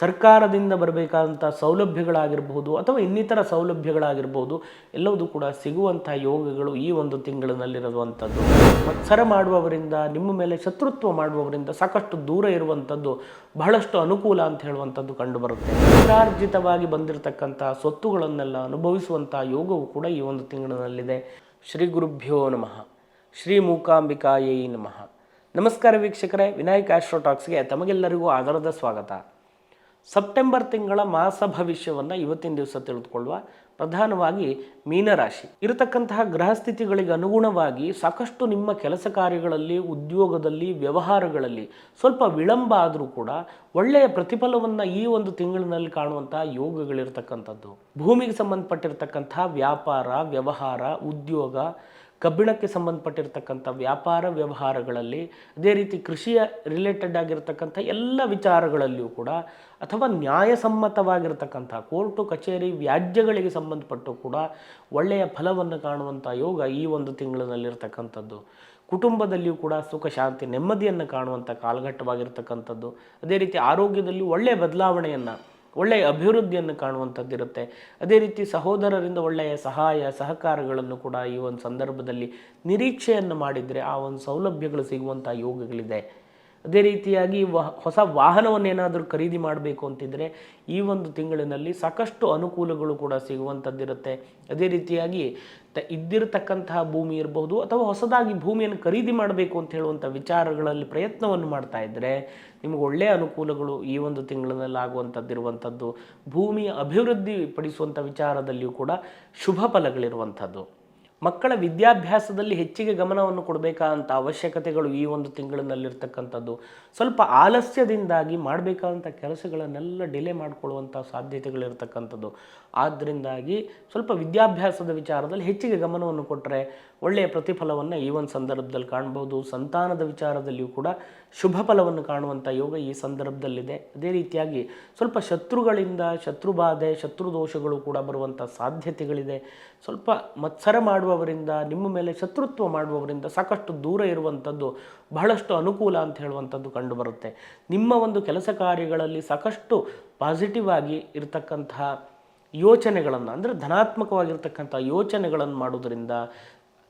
ಸರ್ಕಾರದಿಂದ ಬರಬೇಕಾದಂಥ ಸೌಲಭ್ಯಗಳಾಗಿರ್ಬೋದು ಅಥವಾ ಇನ್ನಿತರ ಸೌಲಭ್ಯಗಳಾಗಿರ್ಬೋದು ಎಲ್ಲವೂ ಕೂಡ ಸಿಗುವಂಥ ಯೋಗಗಳು ಈ ಒಂದು ತಿಂಗಳಿನಲ್ಲಿರುವಂಥದ್ದು. ಮತ್ಸರ ಮಾಡುವವರಿಂದ, ನಿಮ್ಮ ಮೇಲೆ ಶತ್ರುತ್ವ ಮಾಡುವವರಿಂದ ಸಾಕಷ್ಟು ದೂರ ಇರುವಂಥದ್ದು ಬಹಳಷ್ಟು ಅನುಕೂಲ ಅಂತ ಹೇಳುವಂಥದ್ದು ಕಂಡುಬರುತ್ತೆ. ಪುನರಾರ್ಜಿತವಾಗಿ ಬಂದಿರತಕ್ಕಂಥ ಸ್ವತ್ತುಗಳನ್ನೆಲ್ಲ ಅನುಭವಿಸುವಂಥ ಯೋಗವು ಕೂಡ ಈ ಒಂದು ತಿಂಗಳಿನಲ್ಲಿದೆ. ಶ್ರೀ ಗುರುಭ್ಯೋ ನಮಃ. ಶ್ರೀ ಮೂಕಾಂಬಿಕಾಯೈ ನಮಃ. ನಮಸ್ಕಾರ ವೀಕ್ಷಕರೇ, ವಿನಾಯಕ್ ಆಸ್ಟ್ರೋಟಾಕ್ಸ್ಗೆ ತಮಗೆಲ್ಲರಿಗೂ ಆಧಾರದ ಸ್ವಾಗತ. ಸೆಪ್ಟೆಂಬರ್ ತಿಂಗಳ ಮಾಸ ಭವಿಷ್ಯವನ್ನು ಇವತ್ತಿನ ದಿವಸ ತಿಳಿದುಕೊಳ್ಳುವ ಪ್ರಧಾನವಾಗಿ ಮೀನರಾಶಿ. ಇರತಕ್ಕಂತಹ ಗ್ರಹ ಸ್ಥಿತಿಗಳಿಗೆ ಅನುಗುಣವಾಗಿ ಸಾಕಷ್ಟು ನಿಮ್ಮ ಕೆಲಸ ಕಾರ್ಯಗಳಲ್ಲಿ, ಉದ್ಯೋಗದಲ್ಲಿ, ವ್ಯವಹಾರಗಳಲ್ಲಿ ಸ್ವಲ್ಪ ವಿಳಂಬ ಆದರೂ ಕೂಡ ಒಳ್ಳೆಯ ಪ್ರತಿಫಲವನ್ನು ಈ ಒಂದು ತಿಂಗಳಿನಲ್ಲಿ ಕಾಣುವಂತಹ ಯೋಗಗಳಿರ್ತಕ್ಕಂಥದ್ದು. ಭೂಮಿಗೆ ಸಂಬಂಧಪಟ್ಟಿರ್ತಕ್ಕಂಥ ವ್ಯಾಪಾರ, ವ್ಯವಹಾರ, ಉದ್ಯೋಗ ಕಬ್ಬಿಣಕ್ಕೆ ಸಂಬಂಧಪಟ್ಟಿರ್ತಕ್ಕಂಥ ವ್ಯಾಪಾರ ವ್ಯವಹಾರಗಳಲ್ಲಿ ಅದೇ ರೀತಿ ಕೃಷಿಯ ರಿಲೇಟೆಡ್ ಆಗಿರ್ತಕ್ಕಂಥ ಎಲ್ಲ ವಿಚಾರಗಳಲ್ಲಿಯೂ ಕೂಡ ಅಥವಾ ನ್ಯಾಯಸಮ್ಮತವಾಗಿರ್ತಕ್ಕಂಥ ಕೋರ್ಟು, ಕಚೇರಿ, ವ್ಯಾಜ್ಯಗಳಿಗೆ ಸಂಬಂಧಪಟ್ಟು ಕೂಡ ಒಳ್ಳೆಯ ಫಲವನ್ನು ಕಾಣುವಂಥ ಯೋಗ ಈ ಒಂದು ತಿಂಗಳಿನಲ್ಲಿರ್ತಕ್ಕಂಥದ್ದು ಕುಟುಂಬದಲ್ಲಿಯೂ ಕೂಡ ಸುಖ, ಶಾಂತಿ, ನೆಮ್ಮದಿಯನ್ನು ಕಾಣುವಂಥ ಕಾಲಘಟ್ಟವಾಗಿರ್ತಕ್ಕಂಥದ್ದು. ಅದೇ ರೀತಿ ಆರೋಗ್ಯದಲ್ಲಿ ಒಳ್ಳೆಯ ಬದಲಾವಣೆಯನ್ನು ಒಳ್ಳೆಯ ಅಭಿವೃದ್ಧಿಯನ್ನು ಕಾಣುವಂಥದ್ದಿರುತ್ತೆ. ಅದೇ ರೀತಿ ಸಹೋದರರಿಂದ ಒಳ್ಳೆಯ ಸಹಾಯ, ಸಹಕಾರಗಳನ್ನು ಕೂಡ ಈ ಒಂದು ಸಂದರ್ಭದಲ್ಲಿ ನಿರೀಕ್ಷೆಯನ್ನು ಮಾಡಿದರೆ ಆ ಒಂದು ಸೌಲಭ್ಯಗಳು ಸಿಗುವಂಥ ಯೋಗಗಳಿದೆ. ಅದೇ ರೀತಿಯಾಗಿ ಹೊಸ ಹೊಸ ವಾಹನವನ್ನೇನಾದರೂ ಖರೀದಿ ಮಾಡಬೇಕು ಅಂತಿದ್ದರೆ ಈ ಒಂದು ತಿಂಗಳಿನಲ್ಲಿ ಸಾಕಷ್ಟು ಅನುಕೂಲಗಳು ಕೂಡ ಸಿಗುವಂಥದ್ದಿರುತ್ತೆ ಅದೇ ರೀತಿಯಾಗಿ ತ, ಇದ್ದಿರತಕ್ಕಂತಹ ಭೂಮಿ ಇರಬಹುದು ಅಥವಾ ಹೊಸದಾಗಿ ಭೂಮಿಯನ್ನು ಖರೀದಿ ಮಾಡಬೇಕು ಅಂತ ಹೇಳುವಂಥ ವಿಚಾರಗಳಲ್ಲಿ ಪ್ರಯತ್ನವನ್ನು ಮಾಡ್ತಾ ಇದ್ದರೆ ನಿಮಗೆ ಒಳ್ಳೆಯ ಅನುಕೂಲಗಳು ಈ ಒಂದು ತಿಂಗಳಿನಲ್ಲಿ ಆಗುವಂಥದ್ದಿರುವಂಥದ್ದು ಭೂಮಿಯ ಅಭಿವೃದ್ಧಿ ಪಡಿಸುವಂಥ ವಿಚಾರದಲ್ಲಿಯೂ ಕೂಡ ಶುಭ ಫಲಗಳಿರುವಂಥದ್ದು ಮಕ್ಕಳ ವಿದ್ಯಾಭ್ಯಾಸದಲ್ಲಿ ಹೆಚ್ಚಿಗೆ ಗಮನವನ್ನು ಕೊಡಬೇಕಾದಂಥ ಅವಶ್ಯಕತೆಗಳು ಈ ಒಂದು ತಿಂಗಳಿನಲ್ಲಿರ್ತಕ್ಕಂಥದ್ದು. ಸ್ವಲ್ಪ ಆಲಸ್ಯದಿಂದಾಗಿ ಮಾಡಬೇಕಾದಂಥ ಕೆಲಸಗಳನ್ನೆಲ್ಲ ಡಿಲೇ ಮಾಡಿಕೊಳ್ಳುವಂಥ ಸಾಧ್ಯತೆಗಳಿರ್ತಕ್ಕಂಥದ್ದು. ಆದ್ದರಿಂದಾಗಿ ಸ್ವಲ್ಪ ವಿದ್ಯಾಭ್ಯಾಸದ ವಿಚಾರದಲ್ಲಿ ಹೆಚ್ಚಿಗೆ ಗಮನವನ್ನು ಕೊಟ್ಟರೆ ಒಳ್ಳೆಯ ಪ್ರತಿಫಲವನ್ನು ಈ ಒಂದು ಸಂದರ್ಭದಲ್ಲಿ ಕಾಣ್ಬೋದು. ಸಂತಾನದ ವಿಚಾರದಲ್ಲಿಯೂ ಕೂಡ ಶುಭ ಫಲವನ್ನು ಕಾಣುವಂಥ ಯೋಗ ಈ ಸಂದರ್ಭದಲ್ಲಿದೆ. ಅದೇ ರೀತಿಯಾಗಿ ಸ್ವಲ್ಪ ಶತ್ರುಗಳಿಂದ ಶತ್ರುಬಾಧೆ, ಶತ್ರುದೋಷಗಳು ಕೂಡ ಬರುವಂಥ ಸಾಧ್ಯತೆಗಳಿದೆ. ಸ್ವಲ್ಪ ಮತ್ಸರ ಮಾಡುವವರಿಂದ, ನಿಮ್ಮ ಮೇಲೆ ಶತ್ರುತ್ವ ಮಾಡುವವರಿಂದ ಸಾಕಷ್ಟು ದೂರ ಇರುವಂಥದ್ದು ಬಹಳಷ್ಟು ಅನುಕೂಲ ಅಂತ ಹೇಳುವಂಥದ್ದು ಕಂಡುಬರುತ್ತೆ. ನಿಮ್ಮ ಒಂದು ಕೆಲಸ ಕಾರ್ಯಗಳಲ್ಲಿ ಸಾಕಷ್ಟು ಪಾಸಿಟಿವ್ ಆಗಿ ಇರತಕ್ಕಂತಹ ಯೋಚನೆಗಳನ್ನು, ಅಂದರೆ ಧನಾತ್ಮಕವಾಗಿರ್ತಕ್ಕಂಥ ಯೋಚನೆಗಳನ್ನು ಮಾಡೋದರಿಂದ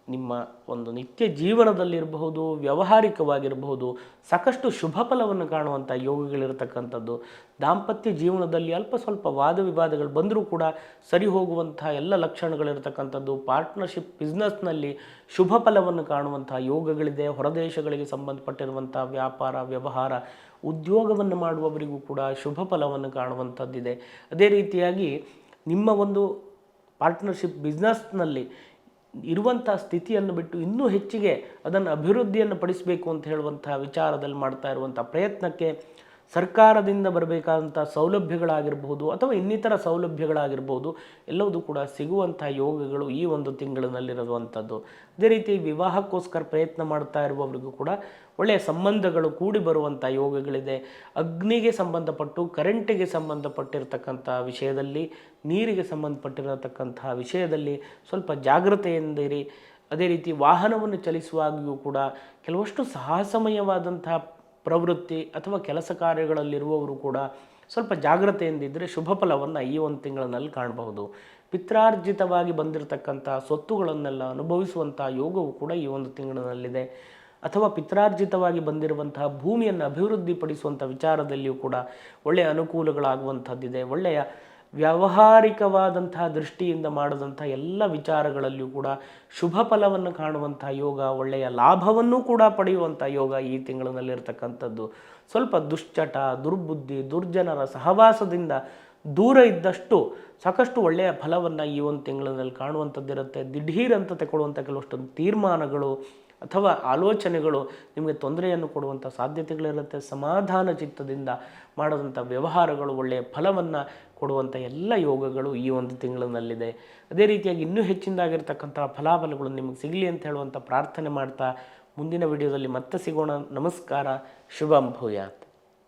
ನಿಮ್ಮ ಒಂದು ನಿತ್ಯ ಜೀವನದಲ್ಲಿರಬಹುದು, ವ್ಯಾವಹಾರಿಕವಾಗಿರಬಹುದು, ಸಾಕಷ್ಟು ಶುಭ ಫಲವನ್ನು ಕಾಣುವಂಥ ಯೋಗಗಳಿರತಕ್ಕಂಥದ್ದು. ದಾಂಪತ್ಯ ಜೀವನದಲ್ಲಿ ಅಲ್ಪ ಸ್ವಲ್ಪ ವಾದ ವಿವಾದಗಳು ಬಂದರೂ ಕೂಡ ಸರಿ ಹೋಗುವಂಥ ಎಲ್ಲ ಲಕ್ಷಣಗಳಿರ್ತಕ್ಕಂಥದ್ದು. ಪಾರ್ಟ್ನರ್ಶಿಪ್, ಬಿಸ್ನೆಸ್ನಲ್ಲಿ ಶುಭ ಫಲವನ್ನು ಕಾಣುವಂಥ ಯೋಗಗಳಿದೆ. ಹೊರದೇಶಗಳಿಗೆ ಸಂಬಂಧಪಟ್ಟಿರುವಂಥ ವ್ಯಾಪಾರ, ವ್ಯವಹಾರ, ಉದ್ಯೋಗವನ್ನು ಮಾಡುವವರಿಗೂ ಕೂಡ ಶುಭ ಫಲವನ್ನು ಕಾಣುವಂಥದ್ದಿದೆ. ಅದೇ ರೀತಿಯಾಗಿ ನಿಮ್ಮ ಒಂದು ಪಾರ್ಟ್ನರ್ಶಿಪ್, ಬಿಸ್ನೆಸ್ನಲ್ಲಿ ಇರುವಂಥ ಸ್ಥಿತಿಯನ್ನು ಬಿಟ್ಟು ಇನ್ನೂ ಹೆಚ್ಚಿಗೆ ಅದನ್ನು ಅಭಿವೃದ್ಧಿಯನ್ನು ಪಡಿಸಬೇಕು ಅಂತ ಹೇಳುವಂಥ ವಿಚಾರದಲ್ಲಿ ಮಾಡ್ತಾ ಇರುವಂಥ ಪ್ರಯತ್ನಕ್ಕೆ ಸರ್ಕಾರದಿಂದ ಬರಬೇಕಾದಂಥ ಸೌಲಭ್ಯಗಳಾಗಿರ್ಬೋದು ಅಥವಾ ಇನ್ನಿತರ ಸೌಲಭ್ಯಗಳಾಗಿರ್ಬೋದು ಎಲ್ಲವೂ ಕೂಡ ಸಿಗುವಂಥ ಯೋಗಗಳು ಈ ಒಂದು ತಿಂಗಳಿನಲ್ಲಿರುವಂಥದ್ದು. ಅದೇ ರೀತಿ ವಿವಾಹಕ್ಕೋಸ್ಕರ ಪ್ರಯತ್ನ ಮಾಡ್ತಾ ಇರುವವರಿಗೂ ಕೂಡ ಒಳ್ಳೆಯ ಸಂಬಂಧಗಳು ಕೂಡಿ ಬರುವಂಥ ಯೋಗಗಳಿದೆ. ಅಗ್ನಿಗೆ ಸಂಬಂಧಪಟ್ಟು, ಕರೆಂಟಿಗೆ ಸಂಬಂಧಪಟ್ಟಿರತಕ್ಕಂಥ ವಿಷಯದಲ್ಲಿ, ನೀರಿಗೆ ಸಂಬಂಧಪಟ್ಟಿರತಕ್ಕಂತಹ ವಿಷಯದಲ್ಲಿ ಸ್ವಲ್ಪ ಜಾಗ್ರತೆಯಿಂದಿರಿ. ಅದೇ ರೀತಿ ವಾಹನವನ್ನು ಚಲಿಸುವಾಗಿಯೂ ಕೂಡ ಕೆಲವಷ್ಟು ಸಾಹಸಮಯವಾದಂಥ ಪ್ರವೃತ್ತಿ ಅಥವಾ ಕೆಲಸ ಕಾರ್ಯಗಳಲ್ಲಿರುವವರು ಕೂಡ ಸ್ವಲ್ಪ ಜಾಗ್ರತೆಯಿಂದಿದ್ದರೆ ಶುಭ ಫಲವನ್ನು ಈ ಒಂದು ತಿಂಗಳಿನಲ್ಲಿ ಕಾಣಬಹುದು. ಪಿತ್ರಾರ್ಜಿತವಾಗಿ ಬಂದಿರತಕ್ಕಂಥ ಸ್ವತ್ತುಗಳನ್ನೆಲ್ಲ ಅನುಭವಿಸುವಂಥ ಯೋಗವು ಕೂಡ ಈ ಒಂದು ತಿಂಗಳಿನಲ್ಲಿದೆ ಅಥವಾ ಪಿತ್ರಾರ್ಜಿತವಾಗಿ ಬಂದಿರುವಂತಹ ಭೂಮಿಯನ್ನು ಅಭಿವೃದ್ಧಿಪಡಿಸುವಂಥ ವಿಚಾರದಲ್ಲಿಯೂ ಕೂಡ ಒಳ್ಳೆಯ ಅನುಕೂಲಗಳಾಗುವಂಥದ್ದಿದೆ. ಒಳ್ಳೆಯ ವ್ಯಾವಹಾರಿಕವಾದಂತಹ ದೃಷ್ಟಿಯಿಂದ ಮಾಡಿದಂಥ ಎಲ್ಲ ವಿಚಾರಗಳಲ್ಲಿಯೂ ಕೂಡ ಶುಭ ಫಲವನ್ನು ಕಾಣುವಂಥ ಯೋಗ, ಒಳ್ಳೆಯ ಲಾಭವನ್ನೂ ಕೂಡ ಪಡೆಯುವಂಥ ಯೋಗ ಈ ತಿಂಗಳಿನಲ್ಲಿರ್ತಕ್ಕಂಥದ್ದು ಸ್ವಲ್ಪ ದುಶ್ಚಟ, ದುರ್ಬುದ್ಧಿ, ದುರ್ಜನರ ಸಹವಾಸದಿಂದ ದೂರ ಇದ್ದಷ್ಟು ಸಾಕಷ್ಟು ಒಳ್ಳೆಯ ಫಲವನ್ನು ಈ ಒಂದು ತಿಂಗಳಿನಲ್ಲಿ ಕಾಣುವಂಥದ್ದಿರುತ್ತೆ. ದಿಢೀರ್ ಅಂತ ತಗೊಳ್ಳುವಂಥ ಕೆಲವಷ್ಟೊಂದು ತೀರ್ಮಾನಗಳು ಅಥವಾ ಆಲೋಚನೆಗಳು ನಿಮಗೆ ತೊಂದರೆಯನ್ನು ಕೊಡುವಂಥ ಸಾಧ್ಯತೆಗಳಿರುತ್ತೆ, ಸಮಾಧಾನ ಚಿತ್ತದಿಂದ ಮಾಡೋದಂಥ ವ್ಯವಹಾರಗಳು, ಒಳ್ಳೆಯ ಫಲವನ್ನು ಕೊಡುವಂಥ ಎಲ್ಲ ಯೋಗಗಳು ಈ ಒಂದು ತಿಂಗಳಿನಲ್ಲಿದೆ. ಅದೇ ರೀತಿಯಾಗಿ ಇನ್ನೂ ಹೆಚ್ಚಿನದಾಗಿರ್ತಕ್ಕಂಥ ಫಲಾಫಲಗಳು ನಿಮಗೆ ಸಿಗಲಿ ಅಂತ ಹೇಳುವಂಥ ಪ್ರಾರ್ಥನೆ ಮಾಡ್ತಾ ಮುಂದಿನ ವಿಡಿಯೋದಲ್ಲಿ ಮತ್ತೆ ಸಿಗೋಣ. ನಮಸ್ಕಾರ, ಶುಭಂ, ಭೂಯಾತ್.